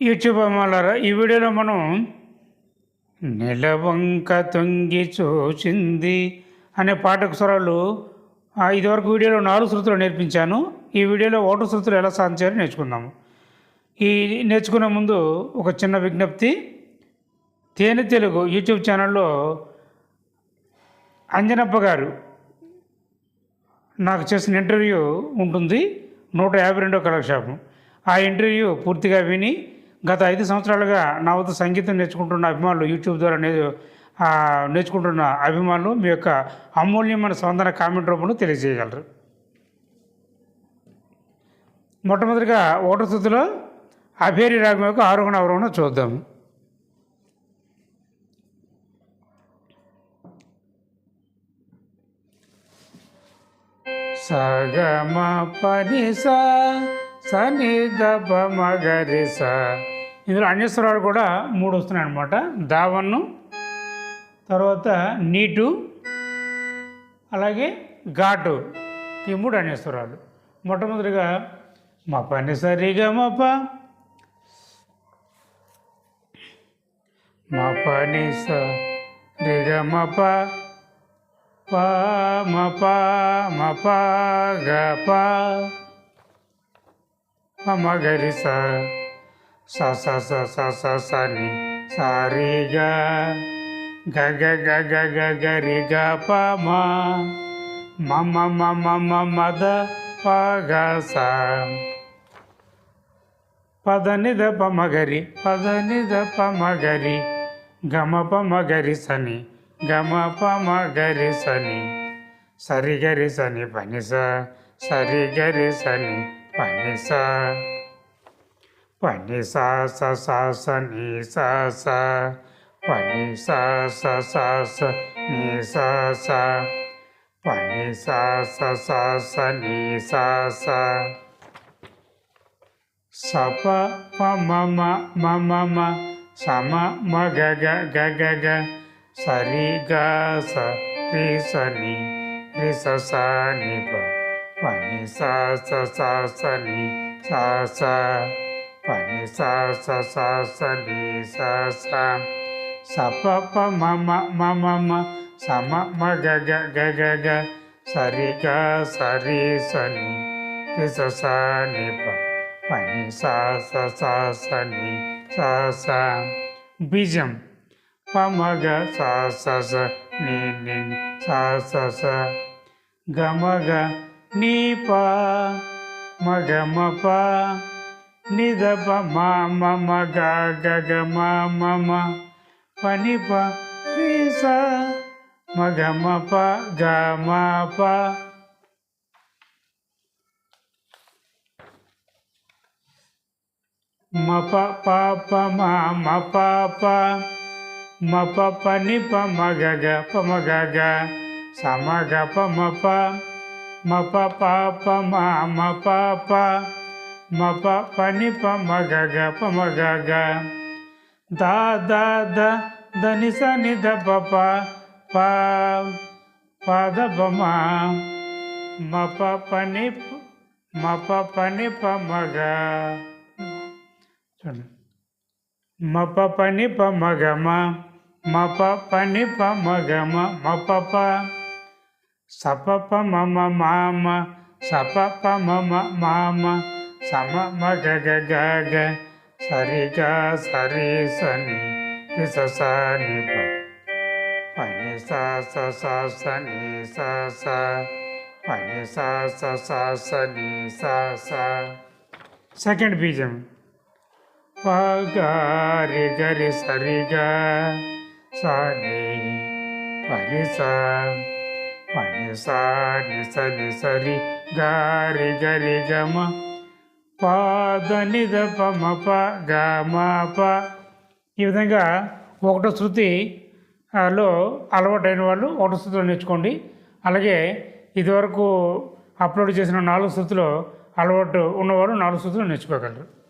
YouTube అమ్మాలారా ఈ వీడియోలో మనం నెలవంక తొంగి చూచింది అనే పాటకు స్వరాలు ఇదివరకు వీడియోలో నాలుగు శృతులు నేర్పించాను. ఈ వీడియోలో ఓటు శృతులు ఎలా సాధించాలో నేర్చుకుందాము. ఈ నేర్చుకునే ముందు ఒక చిన్న విజ్ఞప్తి. తేనె తెలుగు యూట్యూబ్ ఛానల్లో అంజనప్ప గారు నాకు చేసిన ఇంటర్వ్యూ ఉంటుంది. నూట యాభై రెండో కళాక్షేపం ఆ ఇంటర్వ్యూ పూర్తిగా విని గత ఐదు సంవత్సరాలుగా నా వద్ద సంగీతం నేర్చుకుంటున్న అభిమానులు యూట్యూబ్ ద్వారా నే నేర్చుకుంటున్న అభిమానులు మీ యొక్క అమూల్యమైన స్పందన కామెంట్ రూపంలో తెలియజేయగలరు. మొట్టమొదటిగా ఓటర్ స్థుతిలో అభేరి రాగం యొక్క ఆరోహణ అవరోహణ చూద్దాము సగమ పని సా సని గప మగరి సా ఇందులో అన్యస్వరాలు కూడా మూడు వస్తున్నాయి అనమాట దావన్ను తర్వాత నీటు అలాగే ఘాటు. ఈ మూడు అన్యస్వరాలు. మొట్టమొదటిగా మా పని సరిగా మాప. మా పని సరిగా మప. ప మ ప మ గ ప. ప మ గ స స స స స స ని సా రి గ గ గ గ గ గ రి గ ప మ. మ మ మ మ మ మ ద ప గ స. పద ని ద ప మ గ రి పద ని ద ప మ గ రి. గ మ ప మ గ రి స ని గమ పమ గరి సని. సరి గరి సని పని స సరి గరి సని పని స. పని సాస స సా స పని సాస స స స పని సాస స స స సప మమ మమ సమ మగ గ గ గ గ సరి గ స రి స ని రి స స ని ప పని ని స స స స ని స స స స స స ని స స స ప ప మ మ మ మ మ స మ మ గ గ గ గ గ సరి గ స రి స ని రి స స ని ప ప ని స స స స ని స స బీజం పమగ స స స ని ని స స స గమగ నీ ప మగ మ ప ప మ గ మ ప రి స మగ మ ప గ మ ప మ ప ప ప మ మ ప ప మ ప ప ని ప మ గ గ ప మ గ గ స మ గ ప మ ప మ ప ప ప మ మ ప ప మ ప ప ని ప మ గ ప మ గ ద ద ద ద ని స ని ద ప ప ప ప ద ప మ. మ ప ప ని ప మ ప ప ని ప మ గ చూడండి. మ ప ప ప మ. మ మ ప ప ప మ. మ మ ప ప స ప ప మ మ మ మ. స ప ప మ మ మ మ. సమ మగ గగ గ గ గ గ. స రి స రి స ని స స ని ప. ప స స స స స స. ప స స స స స స. సెకండ్ బీజం. ప గ రి గ రి స రి గ. సని ని ప ని స. ప స ని స ని స గ రి గ రి గ మ. ప ద ని ఈ విధంగా ఒకటో శృతి లో అలవాటైన వాళ్ళు ఒకటో శృతిలో నేర్చుకోండి. అలాగే ఇదివరకు అప్లోడ్ చేసిన నాలుగు శృతిలో అలవాటు ఉన్నవారు నాలుగు శృతులు నేర్చుకోగలరు.